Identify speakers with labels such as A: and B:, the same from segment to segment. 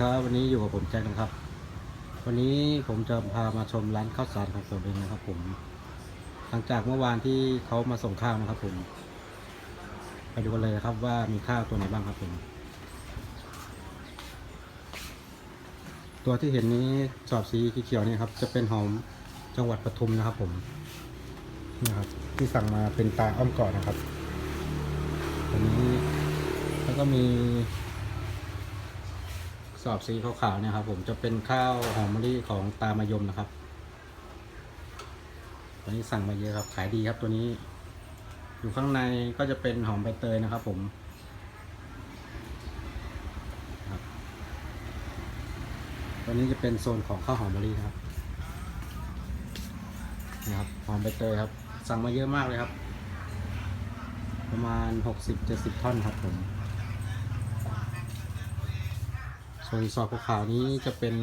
A: ครับวันนี้อยู่กับผมแจ็คนะครับ วันนี้ผมจะพามาชมร้านข้าวสารของผมเองนะครับผม หลังจากเมื่อวานที่เขามาส่งข้าวนะครับผม ไปดูกันเลยนะครับว่ามีข้าวตัวไหนบ้างครับผม ตัวที่เห็นนี้สอบสีเขียวๆนี่ครับ จะเป็นหอมจังหวัดปทุมนะครับผมนะครับที่สั่งมาเป็นตาอ้อมกอดนะครับตัวนี้แล้วก็มี สอบสีขาวๆเนี่ยครับ ผมจะเป็นข้าวหอมมะลิของตามายมนะครับ ตัวนี้สั่งมาเยอะครับ ขายดีครับตัวนี้ อยู่ข้างในก็จะเป็นหอมใบเตยนะครับ ผมครับตัวนี้จะเป็นโซนของข้าวหอมมะลินะครับนี่ครับหอมใบเตยครับ สั่งมาเยอะมากเลยครับ ประมาณ 60-70 ท่อนครับผม ส่วนสอบขาวนี้จะเป็น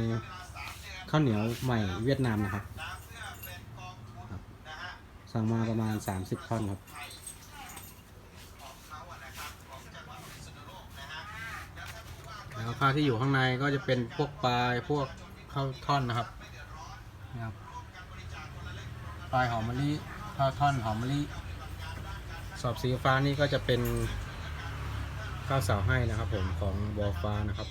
A: ข้าวเหนียวใหม่เวียดนามนะครับ สั่งมาประมาณ 30ท่อนครับแล้วข้าวที่อยู่ข้างในก็จะเป็นพวกปลายพวกข้าวท่อนนะครับนะครับปลายหอมมะลิข้าวท่อนหอมมะลิสอบสีฟ้านี่ก็จะเป็นข้าวสาวให้นะครับผมของบอฟ้านะครับ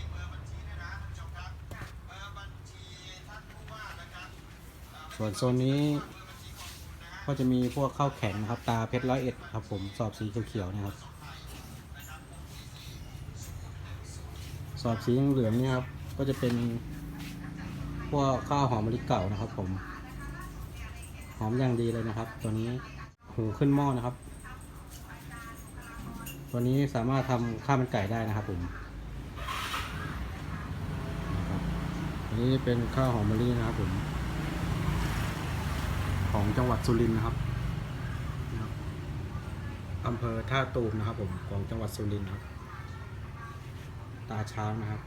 A: ส่วนโซนนี้ ก็จะมีพวกข้าวแข็งนะครับ ตาเพชรร้อยเอ็ดครับผมสอบสีเขียวๆนะครับ สอบสีเหลืองนี่ครับ ก็จะเป็นพวกข้าวหอมมะลิเก่านะครับ ผม หอมอย่างดีเลยนะครับ ตัวนี้หุงขึ้นหม้อนะครับ ตัวนี้สามารถทำข้าวมันไก่ได้นะครับ ผมอันนี้เป็นข้าวหอมมะลินะครับผม ของจังหวัดสุรินทร์นะครับอำเภอท่าตูมนะครับผมของจังหวัดสุรินทร์ครับ ตาช้างนะครับ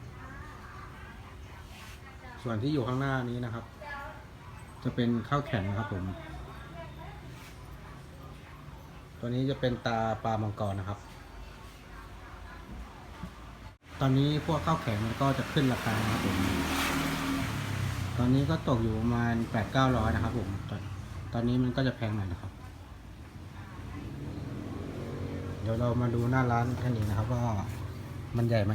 A: ส่วนที่อยู่ข้างหน้านี้นะครับ จะเป็นข้าวแข็งนะครับผม ตัวนี้จะเป็นตาปลามังกรนะครับ ตอนนี้พวกข้าวแข็งมันก็จะขึ้นราคานะครับผม ตอนนี้ก็ตกอยู่ประมาณแปดเก้าร้อยนะครับผม ตอนนี้มันก็จะแพงหน่อยนะครับ เดี๋ยวเรามาดูหน้าร้านกันอีกนะครับ ว่ามันใหญ่ไหม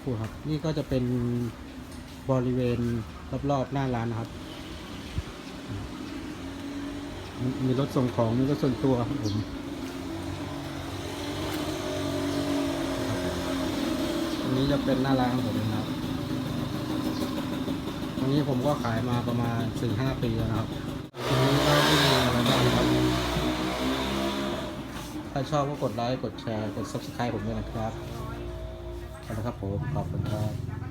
A: ครู่ครับ นี่ก็จะเป็นบริเวณรอบๆหน้าร้านนะครับ มีรถส่งของ มีรถส่วนตัวครับผมอันนี้จะเป็นหน้าร้านของผมนะครับ รงนี้ผมก็ขายมาประมาณสี่ห้าปีแล้วนะครับทีนี้ก็ไม่มีอะไรบ้างนะครับ ถ้าชอบก็กดไลค์ กดแชร์ กด subscribe ผมด้วยนะครับเอาละครับผม ขอบคุณครับ